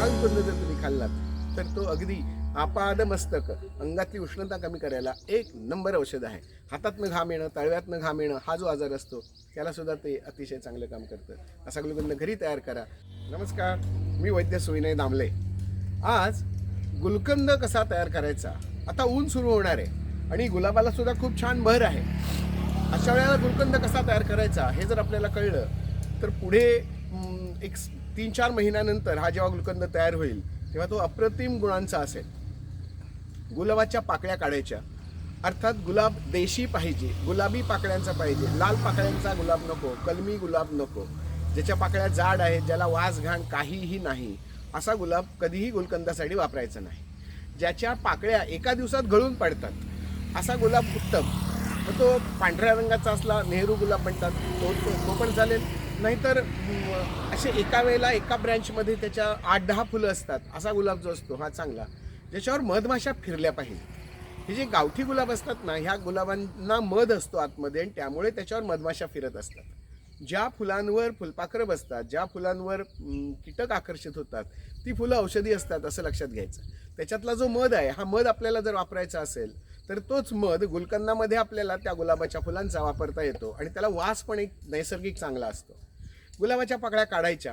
हा जर तुम्ही खाल्लात. तर तो अगदी आपाद मस्तक अंगातली उष्णता कमी करायला एक नंबर औषध आहे. हातातनं घाम येणं तळव्यातनं घाम येणं हा जो आजार असतो त्याला सुद्धा ते अतिशय चांगलं काम करतं. असा गुलकंद घरी तयार करा. नमस्कार मी वैद्य सुविनय दामले. आज गुलकंद कसा तयार करायचा? आता ऊन सुरू होणार आहे आणि गुलाबाला सुद्धा खूप छान बहर आहे. अशा वेळेला गुलकंद कसा तयार करायचा हे जर आपल्याला कळलं तर पुढे एक तीन चार महिन्यानंतर हा जेव्हा गुलकंद तयार होईल तेव्हा तो अप्रतिम गुणांचा असेल. गुलाबाच्या पाकळ्या काढायच्या. अर्थात गुलाब देशी पाहिजे गुलाबी पाकळ्यांचा पाहिजे. लाल पाकळ्यांचा गुलाब नको कलमी गुलाब नको. ज्याच्या पाकळ्या जाड आहेत ज्याला वास घाण काहीही नाही असा गुलाब कधीही गुलकंदासाठी वापरायचा नाही. ज्याच्या पाकळ्या एका दिवसात गळून पडतात असा गुलाब उत्तम. तो पांढऱ्या रंगाचा असला नेहरू गुलाब म्हणतात तो तो तो पण चालेल. नाहीतर असे एका वेळेला एका ब्रँचमध्ये त्याच्या आठ दहा फुलं असतात. असा गुलाब जो असतो हा चांगला. ज्याच्यावर मधमाशा फिरल्या पाहिजे. हे जे गावठी गुलाब असतात ना ह्या गुलाबांना मध असतो आतमध्ये आणि त्यामुळे त्याच्यावर मधमाशा फिरत असतात. ज्या फुलांवर फुलपाखरं बसतात ज्या फुलांवर कीटक आकर्षित होतात ती फुलं औषधी असतात असं लक्षात घ्यायचं. त्याच्यातला जो मध आहे हा मध आपल्याला जर वापरायचा असेल तर तोच मध गुलकंदामध्ये आपल्याला त्या गुलाबाच्या फुलांचा वापरता येतो आणि त्याला वास पण एक नैसर्गिक चांगला असतो. गुलाबाच्या पाकळ्या काढायच्या.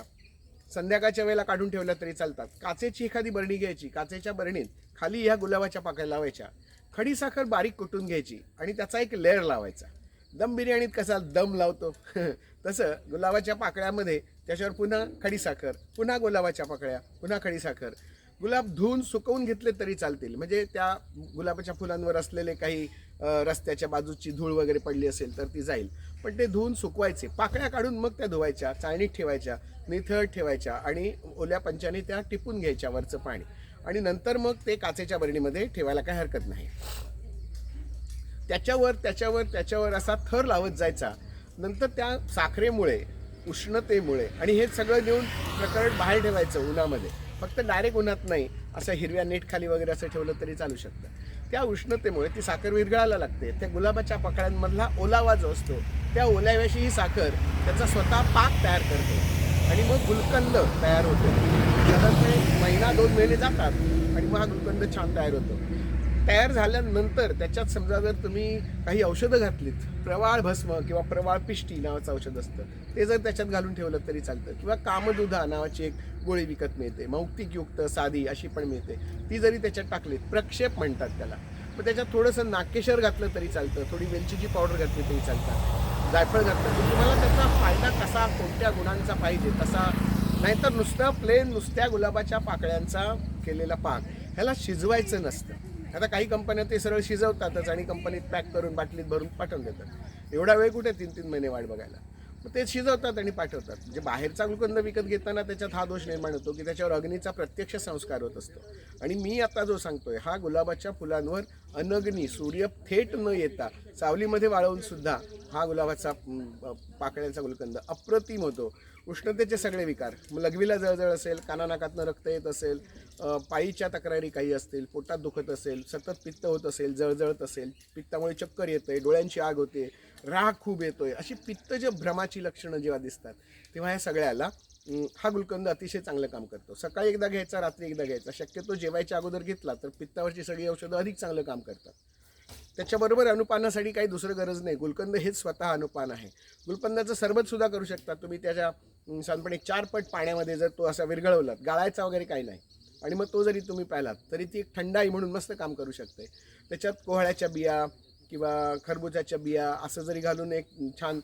संध्याकाळच्या वेळेला काढून ठेवल्या तरी चालतात. काचेची एखादी बरणी घ्यायची. काचेच्या बरणीत खाली ह्या गुलाबाच्या पाकळ्या लावायच्या. खडी साखर बारीक कुटून घ्यायची आणि त्याचा एक लेअर लावायचा. दम बिर्याणीत कसा दम लावतो? तसं गुलाबाच्या पाकळ्यामध्ये त्याच्यावर पुन्हा खडीसाखर पुन्हा गुलाबाच्या पाकळ्या पुन्हा खडीसाखर गुलाब धुवून सुकवून घेतले तरी चालतील. म्हणजे त्या गुलाबाच्या फुलांवर असलेले काही रस्त्याच्या बाजूची धूळ वगैरे पडली असेल तर ती जाईल. पण ते धुवून सुकवायचे. पाकळ्या काढून मग त्या धुवायच्या चाळणीत ठेवायच्या निथळ ठेवायच्या आणि ओल्या पंचाने त्या टिपून घ्यायच्या वरचं पाणी. आणि नंतर मग ते काचेच्या बरणीमध्ये ठेवायला काही हरकत नाही. त्याच्यावर त्याच्यावर त्याच्यावर असा थर लावत जायचा. नंतर त्या साखरेमुळे उष्णतेमुळे आणि हे सगळं देऊन प्रकरण बाहेर ठेवायचं उन्हामध्ये. फक्त डायरेक्ट उन्हात नाही असं हिरव्या नेट खाली वगैरे असं ठेवलं तरी चालू शकतं. त्या उष्णतेमुळे ती साखर विरघळायला लागते. त्या गुलाबाच्या पाकळ्यांमधला ओलावा जो असतो. त्या ओलाव्याशी ही साखर त्याचा स्वतः पाक तयार करते आणि मग गुलकंद तयार होतो. साधारण महिना दोन महिने जातात आणि मग हा गुलकंद छान तयार होतो. तयार झाल्यानंतर त्याच्यात समजा जर तुम्ही काही औषधं घातलीत प्रवाळ भस्म किंवा प्रवाळ पिष्टी नावाचं औषध असतं ते जर त्याच्यात घालून ठेवलं तरी चालतं. किंवा कामदुधा नावाची एक गोळी विकत मिळते मौक्तिकयुक्त साधी अशी पण मिळते. ती जरी त्याच्यात टाकलीत प्रक्षेप म्हणतात त्याला. मग त्याच्यात थोडंसं नाकेशर घातलं तरी चालतं थोडी वेलचीची पावडर घातली तरी चालतं जायफळ घातलं तर. तुम्हाला त्याचा फायदा कसा कोणत्या गुणांचा पाहिजे तसा नाहीतर नुसतं प्लेन नुसत्या गुलाबाच्या पाकळ्यांचा केलेला पाक ह्याला शिजवायचं नसतं. आता काही कंपन्या ते सरळ शिजवतातच आणि कंपनीत पॅक करून बाटलीत भरून पाठवून देतात. एवढा वेळ कुठे तीन तीन महिने वाट बघायला? मग ते शिजवतात आणि पाठवतात. म्हणजे बाहेरचा गुलकंद विकत घेताना त्याच्यात हा दोष निर्माण होतो की त्याच्यावर अग्नीचा प्रत्यक्ष संस्कार होत असतो. आणि मी आता जो सांगतोय हा गुलाबाच्या फुलांवर अनग्नी सूर्य थेट न येता सावलीमध्ये वाळवून सुद्धा हा गुलाबाचा पाकळ्यांचा गुलकंद अप्रतिम होतो. उष्णतेचे सगळे विकार. मग लघवीला जळजळ असेल कानानाकातनं रक्त येत असेल पायीच्या तक्रारी काही असतील पोटात दुखत असेल सतत पित्त होत असेल जळजळत असेल पित्तामुळे चक्कर येतंय डोळ्यांची आग होते राग खूप येतोय अशी पित्तज भ्रमाची लक्षणं जेव्हा दिसतात तेव्हा या सगळ्याला हा गुलकंद अतिशय चांगलं काम करतो. सकाळी एकदा घ्यायचा रात्री एकदा घ्यायचा. शक्यतो जेवायच्या अगोदर घेतला तर पित्तावरची सगळी औषधं अधिक चांगलं काम करतात. त्याच्याबरोबर अनुपानासाठी काही दुसरं गरज नाही. गुलकंद हेच स्वतः अनुपान आहे. गुलकंदाचं सरबतसुद्धा करू शकता तुम्ही. त्याच्या साधारणपणे चार पट पाण्यामध्ये जर तो असा विरघळवलात गाळायचा वगैरे काही नाही. आणि मग तो जरी तुम्ही प्यालात तरी ती एक थंडाई म्हणून मस्त काम करू शकते. त्याच्यात कोहळ्याच्या बिया किंवा खरबुजाच्या बिया असं जरी घालून एक छान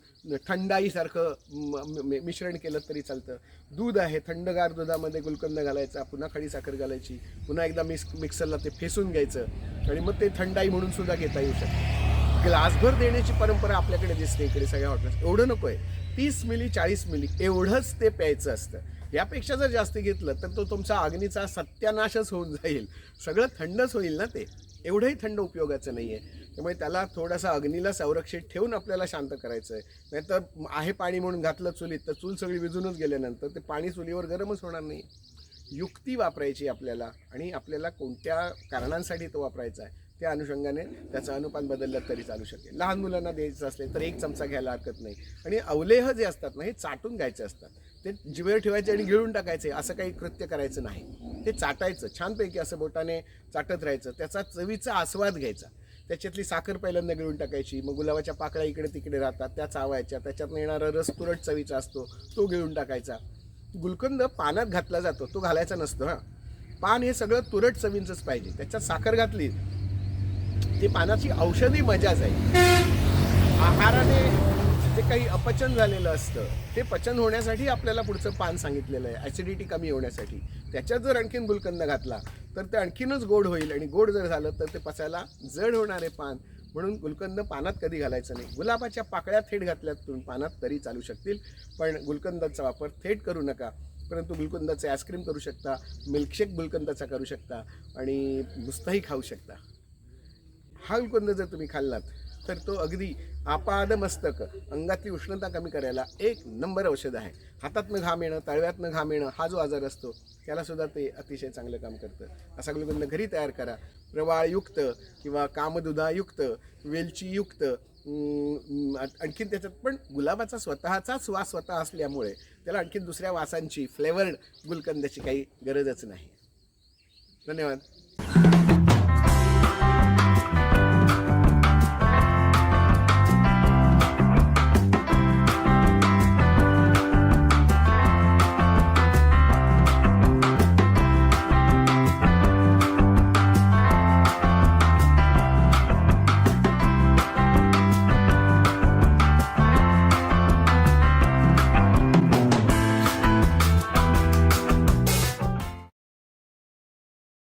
थंडाईसारखं मिश्रण केलं तरी चालतं. दूध आहे थंडगार दुधामध्ये गुलकंद घालायचा पुन्हा खडी साखर घालायची पुन्हा एकदा मिक्स मिक्सरला ते फेसून घ्यायचं आणि मग ते थंडाई म्हणून सुद्धा घेता येऊ शकतं. ग्लासभर देण्याची परंपरा आपल्याकडे दिसते इकडे सगळ्या हॉटेल्स. एवढं नको आहे. तीस मिली चाळीस मिली एवढंच ते प्यायचं असतं. यापेक्षा जर जास्त घेतलं तर तो तुमचा अग्नीचा सत्यानाशच होऊन जाईल. सगळं थंडच होईल ना ते? एवढंही थंड उपयोगाचं नाही आहे त्यामुळे त्याला थोडासा अग्नीला संरक्षित ठेवून आपल्याला शांत करायचं आहे नाहीतर आहे पाणी म्हणून घातलं चुलीत तर चूल सगळी विजूनच गेल्यानंतर ते पाणी चुलीवर गरमच होणार नाही युक्ती वापरायची आपल्याला आणि आपल्याला कोणत्या कारणांसाठी तो वापरायचा आहे त्या अनुषंगाने त्याचं अनुपान बदललं तरी चालू शकेल. लहान मुलांना द्यायचं असले तर एक चमचा घ्यायला हरकत नाही. आणि अवलेह जे असतात ना हे चाटून घ्यायचे असतात. ते जिवेवर ठेवायचे आणि गिळून टाकायचे असं काही कृत्य करायचं नाही. ते चाटायचं छानपैकी असं बोटाने चाटत राहायचं त्याचा चवीचा आस्वाद घ्यायचा. त्याच्यातली साखर पहिल्यांदा गिळून टाकायची मग गुलाबाच्या पाकळ्या इकडे तिकडे राहतात त्या चावायच्या त्याच्यातनं येणारा रस तुरट चवीचा असतो तो गिळून टाकायचा. गुलकंद पानात घातला जातो तो घालायचा नसतो हां. पान हे सगळं तुरट चवींचंच पाहिजे त्याच्यात साखर घातली ती पानाची औषधी मजा जाईल आहाराने जे काही अपचन झालेलं असतं ते पचन होण्यासाठी आपल्याला पुढचं पान सांगितलेलं आहे. ॲसिडिटी कमी होण्यासाठी. त्याच्यात जर आणखीन गुलकंद घातला तर ते आणखीनच गोड होईल आणि गोड जर झालं तर ते पचायला जड होणारे पान. म्हणून गुलकंद पानात कधी घालायचं नाही. गुलाबाच्या पाकळ्या थेट घातल्यात तुम्ही पानात तरी चालू शकतील. पण गुलकंदाचा वापर थेट करू नका. परंतु गुलकंदाचे आईस्क्रीम करू शकता मिल्कशेक गुलकंदाचा करू शकता आणि नुसताही खाऊ शकता. हा गुलकंद जर तुम्ही खाल्लात तर तो अगदी आपादमस्तक अंगातली उष्णता कमी करायला एक नंबर औषध आहे. हातातनं घाम येणं तळव्यातनं घाम येणं हा जो आजार असतो त्यालासुद्धा ते अतिशय चांगलं काम करतं. असा ग्लुकंद घरी तयार करा. प्रवाळयुक्त किंवा कामदुधायुक्त वेलचीयुक्त आणखीन त्याच्यात पण गुलाबाचा स्वतःचाच वास स्वतः असल्यामुळे त्याला आणखीन दुसऱ्या वासांची फ्लेवर्ड गुलकंदाची काही गरजच नाही. धन्यवाद.